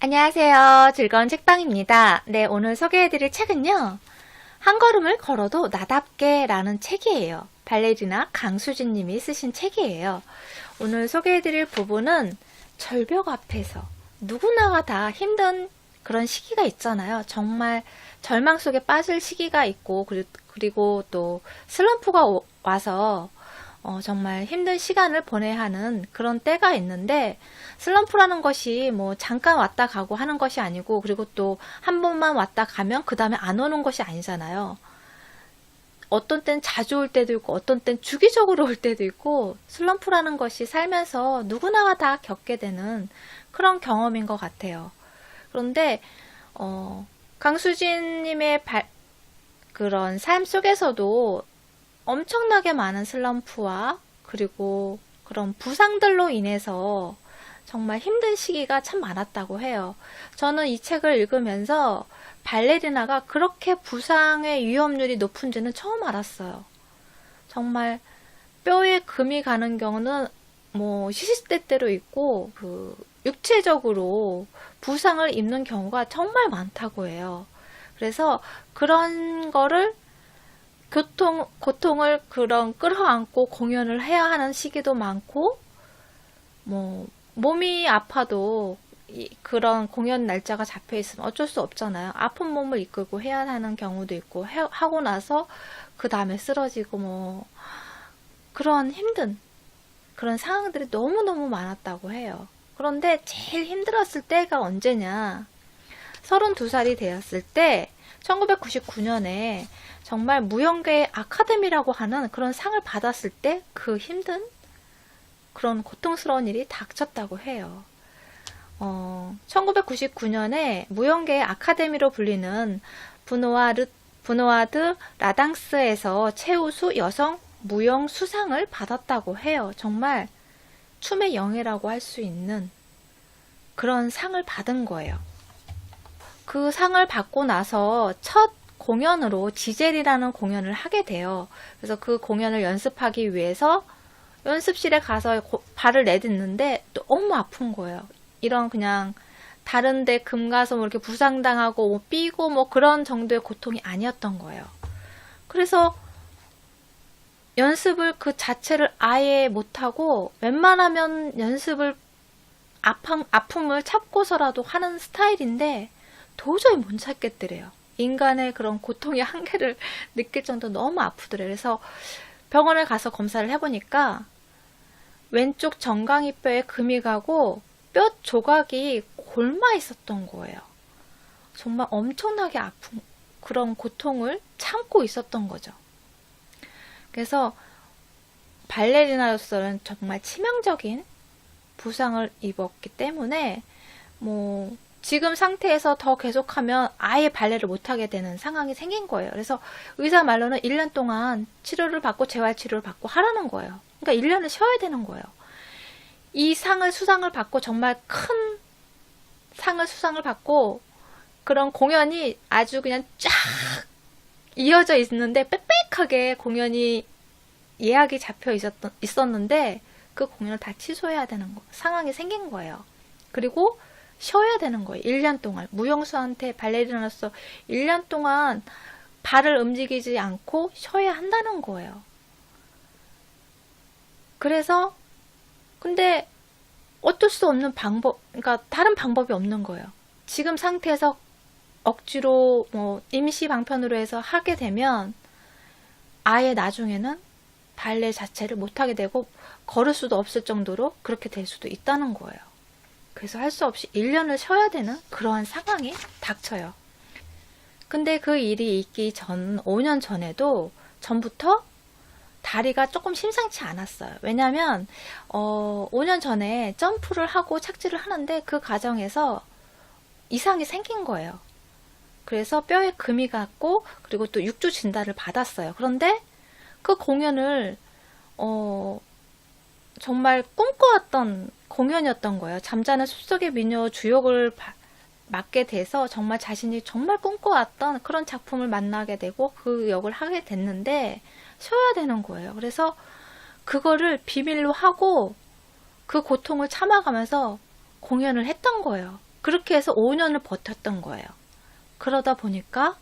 안녕하세요. 즐거운 책방입니다. 네, 오늘 소개해드릴 책은요. 한 걸음을 걸어도 나답게 라는 책이에요. 발레리나 강수진 님이 쓰신 책이에요. 오늘 소개해드릴 부분은 절벽 앞에서 누구나가 다 힘든 그런 시기가 있잖아요. 정말 절망 속에 빠질 시기가 있고, 그리- 그리고 또 슬럼프가 오- 와서 어, 정말 힘든 시간을 보내야 하는 그런 때가 있는데, 슬럼프라는 것이 뭐 잠깐 왔다 가고 하는 것이 아니고, 그리고 또 한 번만 왔다 가면 그 다음에 안 오는 것이 아니잖아요. 어떤 땐 자주 올 때도 있고, 어떤 땐 주기적으로 올 때도 있고, 슬럼프라는 것이 살면서 누구나가 다 겪게 되는 그런 경험인 것 같아요. 그런데, 어, 강수진님의 발- 그런 삶 속에서도 엄청나게 많은 슬럼프와 그리고 그런 부상들로 인해서 정말 힘든 시기가 참 많았다고 해요. 저는 이 책을 읽으면서 발레리나가 그렇게 부상의 위험률이 높은지는 처음 알았어요. 정말 뼈에 금이 가는 경우는 뭐 시시때때로 있고 그 육체적으로 부상을 입는 경우가 정말 많다고 해요. 그래서 그런 거를 교통, 고통을 그런 끌어안고 공연을 해야 하는 시기도 많고, 뭐, 몸이 아파도 이- 그런 공연 날짜가 잡혀 있으면 어쩔 수 없잖아요. 아픈 몸을 이끌고 해야 하는 경우도 있고, 해- 하고 나서 그 다음에 쓰러지고 뭐, 그런 힘든 그런 상황들이 너무너무 많았다고 해요. 그런데 제일 힘들었을 때가 언제냐? 32살이 되었을 때, 1999년에 정말 무용계 아카데미라고 하는 그런 상을 받았을 때 그 힘든 그런 고통스러운 일이 닥쳤다고 해요. 어, 1999년에 무용계 아카데미로 불리는 부노아르, 부노아드 라당스에서 최우수 여성 무용 수상을 받았다고 해요. 정말 춤의 영예라고 할 수 있는 그런 상을 받은 거예요. 그 상을 받고 나서 첫 공연으로 지젤이라는 공연을 하게 돼요. 그래서 그 공연을 연습하기 위해서 연습실에 가서 고- 발을 내딛는데 너무 아픈 거예요. 이런 그냥 다른데 금 가서 뭐 이렇게 부상당하고 뭐 삐고 뭐 그런 정도의 고통이 아니었던 거예요. 그래서 연습을 그 자체를 아예 못하고 웬만하면 연습을 아픔, 아픔을 참고서라도 하는 스타일인데 도저히 못 찾겠더래요. 인간의 그런 고통의 한계를 느낄 정도 너무 아프더래요. 그래서 병원을 가서 검사를 해보니까 왼쪽 정강이 뼈에 금이 가고 뼈 조각이 골마 있었던 거예요. 정말 엄청나게 아픈 그런 고통을 참고 있었던 거죠. 그래서 발레리나로서는 정말 치명적인 부상을 입었기 때문에 뭐 지금 상태에서 더 계속하면 아예 발레를 못하게 되는 상황이 생긴 거예요. 그래서 의사 말로는 1년 동안 치료를 받고 재활치료를 받고 하라는 거예요. 그러니까 1년을 쉬어야 되는 거예요. 이 상을 수상을 받고 정말 큰 상을 수상을 받고 그런 공연이 아주 그냥 쫙 이어져 있는데 빽빽하게 공연이 예약이 잡혀 있었던, 있었는데 그 공연을 다 취소해야 되는 거, 상황이 생긴 거예요. 그리고 쉬어야 되는 거예요. 1년 동안. 무용수한테 발레리나로서 1년 동안 발을 움직이지 않고 쉬어야 한다는 거예요. 그래서, 근데 어쩔 수 없는 방법, 그러니까 다른 방법이 없는 거예요. 지금 상태에서 억지로 뭐 임시 방편으로 해서 하게 되면 아예 나중에는 발레 자체를 못하게 되고 걸을 수도 없을 정도로 그렇게 될 수도 있다는 거예요. 그래서 할 수 없이 1년을 쉬어야 되는 그러한 상황이 닥쳐요. 근데 그 일이 있기 전, 5년 전에도, 전부터 다리가 조금 심상치 않았어요. 왜냐면, 어, 5년 전에 점프를 하고 착지를 하는데 그 과정에서 이상이 생긴 거예요. 그래서 뼈에 금이 갔고, 그리고 또 6주 진단을 받았어요. 그런데 그 공연을, 어, 정말 꿈꿔왔던 공연이었던 거예요. 잠자는 숲속의 미녀 주역을 바- 맡게 돼서 정말 자신이 정말 꿈꿔왔던 그런 작품을 만나게 되고 그 역을 하게 됐는데 쉬어야 되는 거예요. 그래서 그거를 비밀로 하고 그 고통을 참아가면서 공연을 했던 거예요. 그렇게 해서 5년을 버텼던 거예요. 그러다 보니까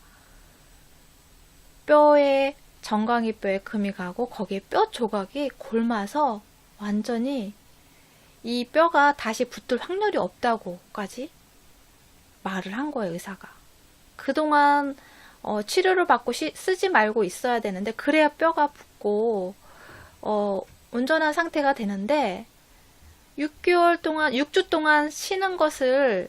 뼈에 정강이 뼈에 금이 가고 거기에 뼈 조각이 골마서 완전히 이 뼈가 다시 붙을 확률이 없다고까지 말을 한 거예요, 의사가. 그동안 어, 치료를 받고 시- 쓰지 말고 있어야 되는데 그래야 뼈가 붙고 어, 온전한 상태가 되는데 6개월 동안 6주 동안 쉬는 것을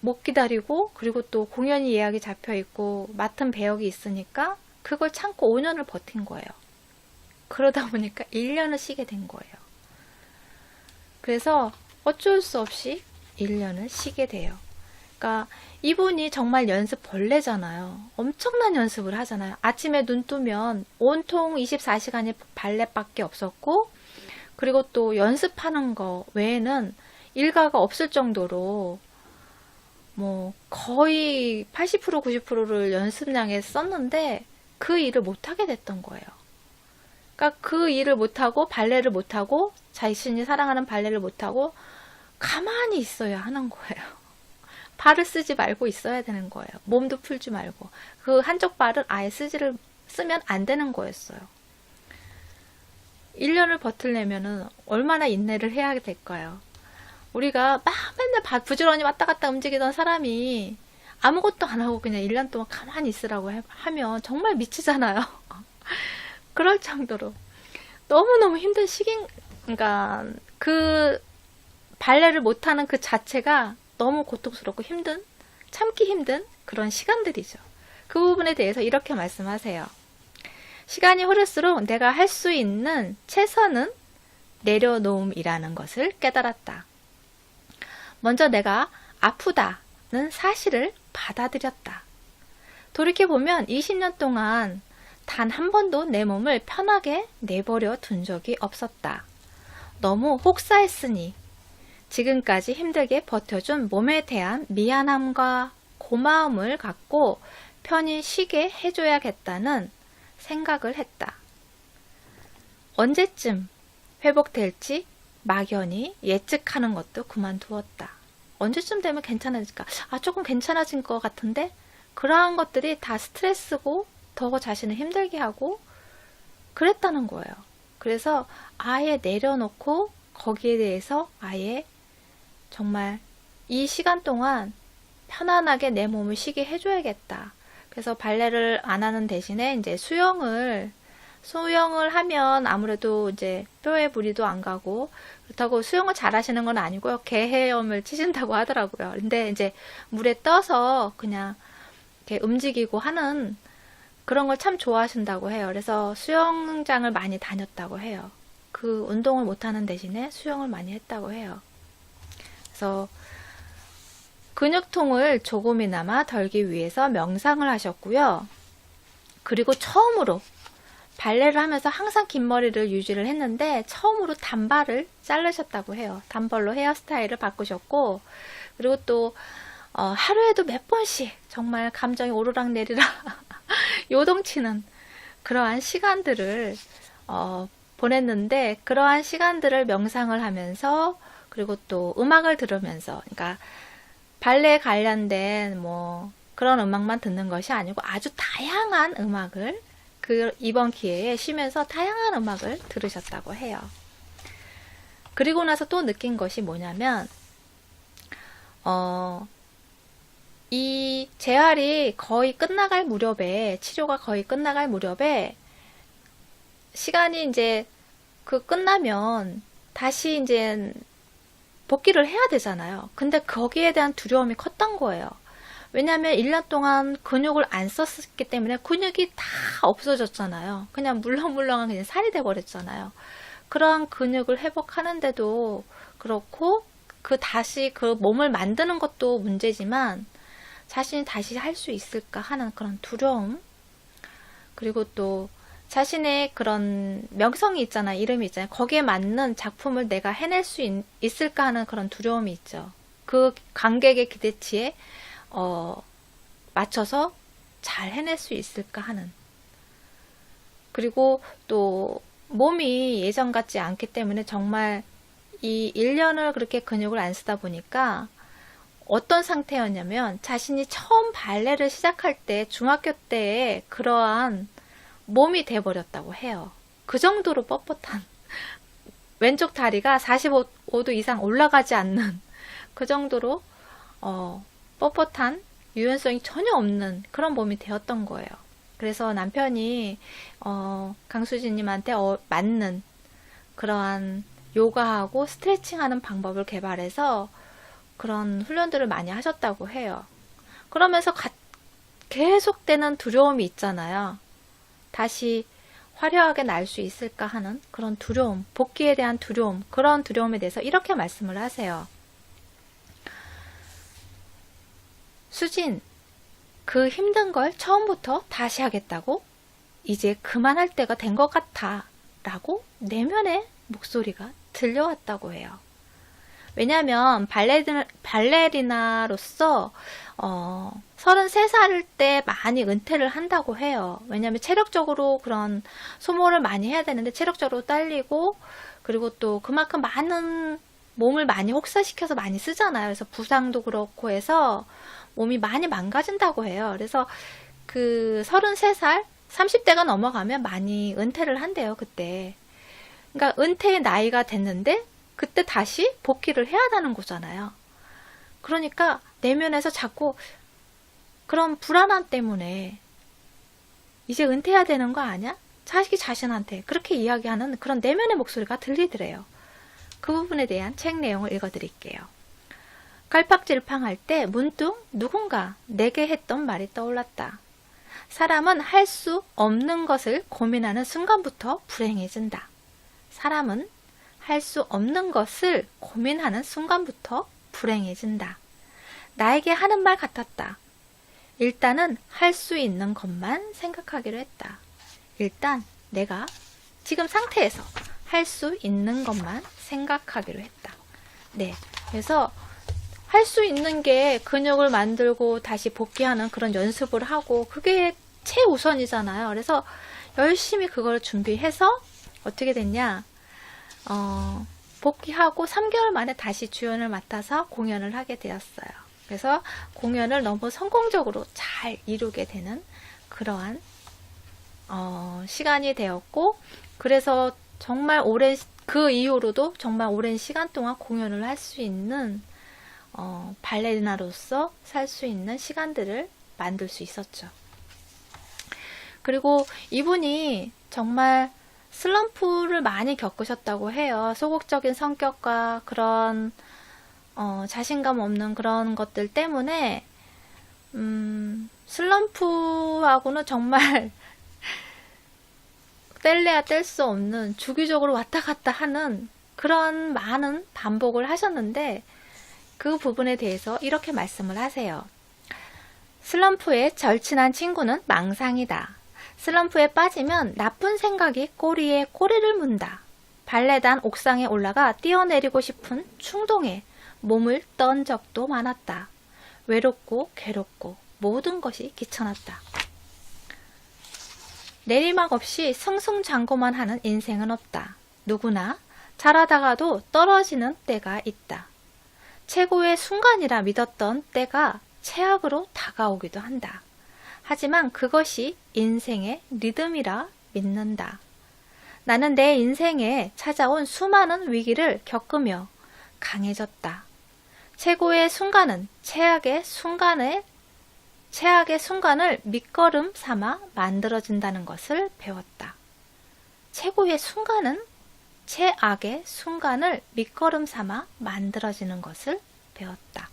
못 기다리고 그리고 또 공연이 예약이 잡혀 있고 맡은 배역이 있으니까 그걸 참고 5년을 버틴 거예요. 그러다 보니까 1년을 쉬게 된 거예요. 그래서 어쩔 수 없이 1년을 쉬게 돼요. 그러니까 이분이 정말 연습 벌레잖아요. 엄청난 연습을 하잖아요. 아침에 눈 뜨면 온통 24시간이 발레밖에 없었고, 그리고 또 연습하는 거 외에는 일가가 없을 정도로 뭐 거의 80% 90%를 연습량에 썼는데 그 일을 못하게 됐던 거예요. 그러니까 그 일을 못하고 발레를 못하고 자신이 사랑하는 발레를 못하고 가만히 있어야 하는 거예요. 발을 쓰지 말고 있어야 되는 거예요. 몸도 풀지 말고. 그 한쪽 발을 아예 쓰지를, 쓰면 안 되는 거였어요. 1년을 버틸려면은 얼마나 인내를 해야 될까요? 우리가 막 맨날 바- 부지런히 왔다 갔다 움직이던 사람이 아무것도 안 하고 그냥 1년 동안 가만히 있으라고 해- 하면 정말 미치잖아요. 그럴 정도로 너무너무 힘든 시기, 그러니까 그 발레를 못하는 그 자체가 너무 고통스럽고 힘든, 참기 힘든 그런 시간들이죠. 그 부분에 대해서 이렇게 말씀하세요. 시간이 흐를수록 내가 할 수 있는 최선은 내려놓음이라는 것을 깨달았다. 먼저 내가 아프다는 사실을 받아들였다. 돌이켜보면 20년 동안 단 한 번도 내 몸을 편하게 내버려 둔 적이 없었다. 너무 혹사했으니 지금까지 힘들게 버텨준 몸에 대한 미안함과 고마움을 갖고 편히 쉬게 해줘야겠다는 생각을 했다. 언제쯤 회복될지 막연히 예측하는 것도 그만두었다. 언제쯤 되면 괜찮아질까? 아, 조금 괜찮아진 것 같은데? 그러한 것들이 다 스트레스고 더 자신을 힘들게 하고 그랬다는 거예요. 그래서 아예 내려놓고 거기에 대해서 아예 정말 이 시간 동안 편안하게 내 몸을 쉬게 해줘야겠다. 그래서 발레를 안 하는 대신에 이제 수영을 수영을 하면 아무래도 이제 뼈에 무리도 안 가고 그렇다고 수영을 잘 하시는 건 아니고요. 개헤엄을 치신다고 하더라고요. 근데 이제 물에 떠서 그냥 이렇게 움직이고 하는 그런 걸 참 좋아하신다고 해요. 그래서 수영장을 많이 다녔다고 해요. 그 운동을 못 하는 대신에 수영을 많이 했다고 해요. 그래서 근육통을 조금이나마 덜기 위해서 명상을 하셨고요. 그리고 처음으로 발레를 하면서 항상 긴 머리를 유지를 했는데 처음으로 단발을 자르셨다고 해요. 단발로 헤어스타일을 바꾸셨고 그리고 또 어, 하루에도 몇 번씩 정말 감정이 오르락 내리락 요동치는 그러한 시간들을 어, 보냈는데 그러한 시간들을 명상을 하면서 그리고 또 음악을 들으면서 그러니까 발레에 관련된 뭐 그런 음악만 듣는 것이 아니고 아주 다양한 음악을 그 이번 기회에 쉬면서 다양한 음악을 들으셨다고 해요. 그리고 나서 또 느낀 것이 뭐냐면 어, 이 재활이 거의 끝나갈 무렵에 치료가 거의 끝나갈 무렵에 시간이 이제 그 끝나면 다시 이제 복귀를 해야 되잖아요. 근데 거기에 대한 두려움이 컸던 거예요. 왜냐하면 1년 동안 근육을 안 썼기 때문에 근육이 다 없어졌잖아요. 그냥 물렁물렁한 그냥 살이 돼버렸잖아요. 그러한 근육을 회복하는데도 그렇고 그 다시 그 몸을 만드는 것도 문제지만 자신이 다시 할 수 있을까 하는 그런 두려움. 그리고 또 자신의 그런 명성이 있잖아 이름이 있잖아요. 거기에 맞는 작품을 내가 해낼 수 있, 있을까 하는 그런 두려움이 있죠. 그 관객의 기대치에 어, 맞춰서 잘 해낼 수 있을까 하는. 그리고 또 몸이 예전 같지 않기 때문에 정말 이 1년을 그렇게 근육을 안 쓰다 보니까 어떤 상태였냐면 자신이 처음 발레를 시작할 때 중학교 때에 그러한 몸이 돼버렸다고 해요. 그 정도로 뻣뻣한 왼쪽 다리가 45도 이상 올라가지 않는 그 정도로 어, 뻣뻣한 유연성이 전혀 없는 그런 몸이 되었던 거예요. 그래서 남편이 어, 강수진님한테 어, 맞는 그러한 요가하고 스트레칭하는 방법을 개발해서 그런 훈련들을 많이 하셨다고 해요. 그러면서 가- 계속되는 두려움이 있잖아요. 다시 화려하게 날 수 있을까 하는 그런 두려움, 복귀에 대한 두려움, 그런 두려움에 대해서 이렇게 말씀을 하세요. 수진, 그 힘든 걸 처음부터 다시 하겠다고? 이제 그만할 때가 된 것 같아. 라고 내면의 목소리가 들려왔다고 해요. 왜냐하면 발레리, 발레리나 로서 어, 33살 때 많이 은퇴를 한다고 해요. 왜냐하면 체력적으로 그런 소모를 많이 해야 되는데 체력적으로 딸리고 그리고 또 그만큼 많은 몸을 많이 혹사시켜서 많이 쓰잖아요. 그래서 부상도 그렇고 해서 몸이 많이 망가진다고 해요. 그래서 그 33살, 30대가 넘어가면 많이 은퇴를 한대요, 그때. 그러니까 은퇴의 나이가 됐는데 그때 다시 복귀를 해야 하는 거잖아요. 그러니까 내면에서 자꾸 그런 불안함 때문에 이제 은퇴해야 되는 거 아니야? 자식이 자신한테 그렇게 이야기하는 그런 내면의 목소리가 들리더래요. 그 부분에 대한 책 내용을 읽어드릴게요. 갈팍질팡할 때 문득 누군가 내게 했던 말이 떠올랐다. 사람은 할 수 없는 것을 고민하는 순간부터 불행해진다. 사람은 할 수 없는 것을 고민하는 순간부터 불행해진다. 나에게 하는 말 같았다. 일단은 할 수 있는 것만 생각하기로 했다. 일단 내가 지금 상태에서 할 수 있는 것만 생각하기로 했다. 네. 그래서 할 수 있는 게 근육을 만들고 다시 복귀하는 그런 연습을 하고 그게 최우선이잖아요. 그래서 열심히 그걸 준비해서 어떻게 됐냐? 어, 복귀하고 3개월 만에 다시 주연을 맡아서 공연을 하게 되었어요. 그래서 공연을 너무 성공적으로 잘 이루게 되는 그러한 어, 시간이 되었고 그래서 정말 오랜 그 이후로도 정말 오랜 시간 동안 공연을 할 수 있는 어, 발레리나로서 살 수 있는 시간들을 만들 수 있었죠. 그리고 이분이 정말 슬럼프를 많이 겪으셨다고 해요. 소극적인 성격과 그런 어, 자신감 없는 그런 것들 때문에 음, 슬럼프하고는 정말 뗄래야 뗄 수 없는 주기적으로 왔다 갔다 하는 그런 많은 반복을 하셨는데 그 부분에 대해서 이렇게 말씀을 하세요. 슬럼프의 절친한 친구는 망상이다. 슬럼프에 빠지면 나쁜 생각이 꼬리에 꼬리를 문다. 발레단 옥상에 올라가 뛰어내리고 싶은 충동에 몸을 떤 적도 많았다. 외롭고 괴롭고 모든 것이 귀찮았다. 내리막 없이 승승장구만 하는 인생은 없다. 누구나 잘하다가도 떨어지는 때가 있다. 최고의 순간이라 믿었던 때가 최악으로 다가오기도 한다. 하지만 그것이 인생의 리듬이라 믿는다. 나는 내 인생에 찾아온 수많은 위기를 겪으며 강해졌다. 최고의 순간은 최악의 순간에 최악의 순간을 밑거름 삼아 만들어진다는 것을 배웠다. 최고의 순간은 최악의 순간을 밑거름 삼아 만들어지는 것을 배웠다.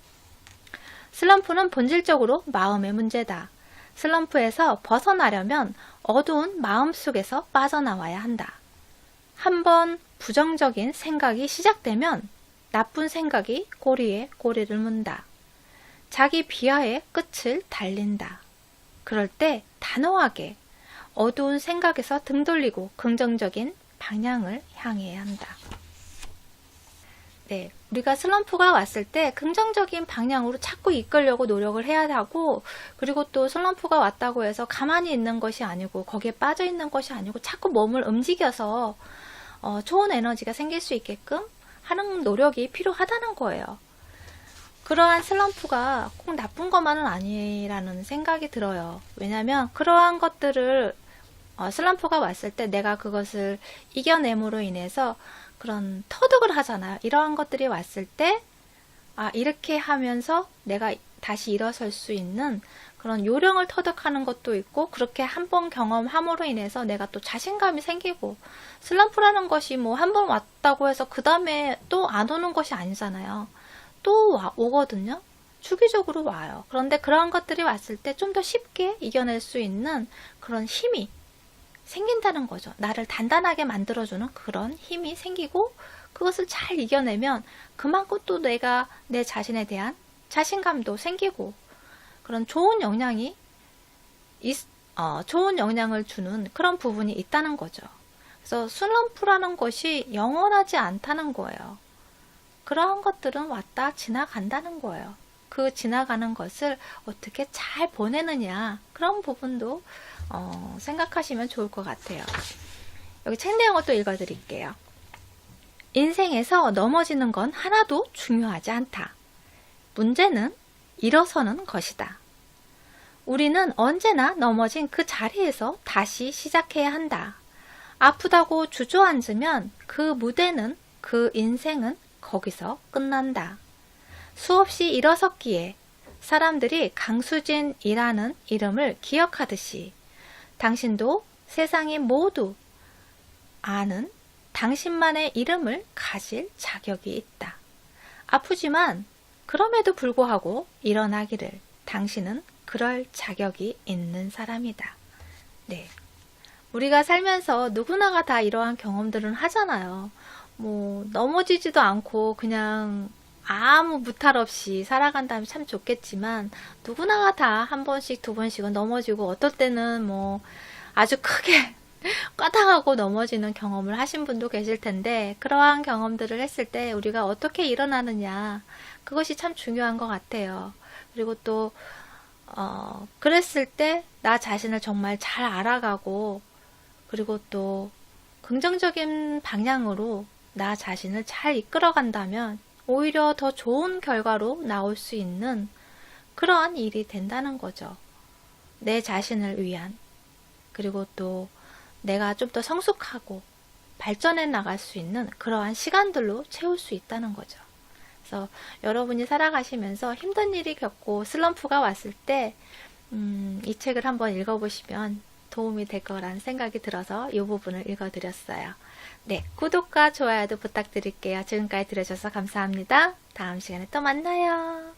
슬럼프는 본질적으로 마음의 문제다. 슬럼프에서 벗어나려면 어두운 마음 속에서 빠져나와야 한다. 한번 부정적인 생각이 시작되면 나쁜 생각이 꼬리에 꼬리를 문다. 자기 비하의 끝을 달린다. 그럴 때 단호하게 어두운 생각에서 등 돌리고 긍정적인 방향을 향해야 한다. 네, 우리가 슬럼프가 왔을 때 긍정적인 방향으로 자꾸 이끌려고 노력을 해야 하고, 그리고 또 슬럼프가 왔다고 해서 가만히 있는 것이 아니고, 거기에 빠져 있는 것이 아니고, 자꾸 몸을 움직여서 어, 좋은 에너지가 생길 수 있게끔 하는 노력이 필요하다는 거예요. 그러한 슬럼프가 꼭 나쁜 것만은 아니라는 생각이 들어요. 왜냐면 그러한 것들을 어, 슬럼프가 왔을 때 내가 그것을 이겨냄으로 인해서 그런 터득을 하잖아요. 이러한 것들이 왔을 때, 아, 이렇게 하면서 내가 다시 일어설 수 있는 그런 요령을 터득하는 것도 있고, 그렇게 한 번 경험함으로 인해서 내가 또 자신감이 생기고, 슬럼프라는 것이 뭐 한 번 왔다고 해서 그 다음에 또 안 오는 것이 아니잖아요. 또 와- 오거든요. 주기적으로 와요. 그런데 그런 것들이 왔을 때 좀 더 쉽게 이겨낼 수 있는 그런 힘이 생긴다는 거죠. 나를 단단하게 만들어주는 그런 힘이 생기고 그것을 잘 이겨내면 그만큼 또 내가 내 자신에 대한 자신감도 생기고 그런 좋은 영향이 있- 어, 좋은 영향을 주는 그런 부분이 있다는 거죠. 그래서 슬럼프라는 것이 영원하지 않다는 거예요. 그러한 것들은 왔다 지나간다는 거예요. 그 지나가는 것을 어떻게 잘 보내느냐 그런 부분도 어, 생각하시면 좋을 것 같아요. 여기 책 내용을 또 읽어드릴게요. 인생에서 넘어지는 건 하나도 중요하지 않다. 문제는 일어서는 것이다. 우리는 언제나 넘어진 그 자리에서 다시 시작해야 한다. 아프다고 주저앉으면 그 무대는 그 인생은 거기서 끝난다. 수없이 일어섰기에 사람들이 강수진이라는 이름을 기억하듯이 당신도 세상이 모두 아는 당신만의 이름을 가질 자격이 있다. 아프지만 그럼에도 불구하고 일어나기를 당신은 그럴 자격이 있는 사람이다. 네. 우리가 살면서 누구나가 다 이러한 경험들은 하잖아요. 뭐, 넘어지지도 않고 그냥 아무 무탈 없이 살아간다면 참 좋겠지만, 누구나가 다한 번씩, 두 번씩은 넘어지고, 어떨 때는 뭐, 아주 크게 까당하고 넘어지는 경험을 하신 분도 계실 텐데, 그러한 경험들을 했을 때 우리가 어떻게 일어나느냐, 그것이 참 중요한 것 같아요. 그리고 또, 어, 그랬을 때 나 자신을 정말 잘 알아가고, 그리고 또 긍정적인 방향으로 나 자신을 잘 이끌어 간다면 오히려 더 좋은 결과로 나올 수 있는 그러한 일이 된다는 거죠. 내 자신을 위한, 그리고 또 내가 좀 더 성숙하고 발전해 나갈 수 있는 그러한 시간들로 채울 수 있다는 거죠. 그래서 여러분이 살아가시면서 힘든 일이 겪고 슬럼프가 왔을 때, 음, 이 책을 한번 읽어보시면 도움이 될 거라는 생각이 들어서 이 부분을 읽어드렸어요. 네, 구독과 좋아요도 부탁드릴게요. 지금까지 들어주셔서 감사합니다. 다음 시간에 또 만나요.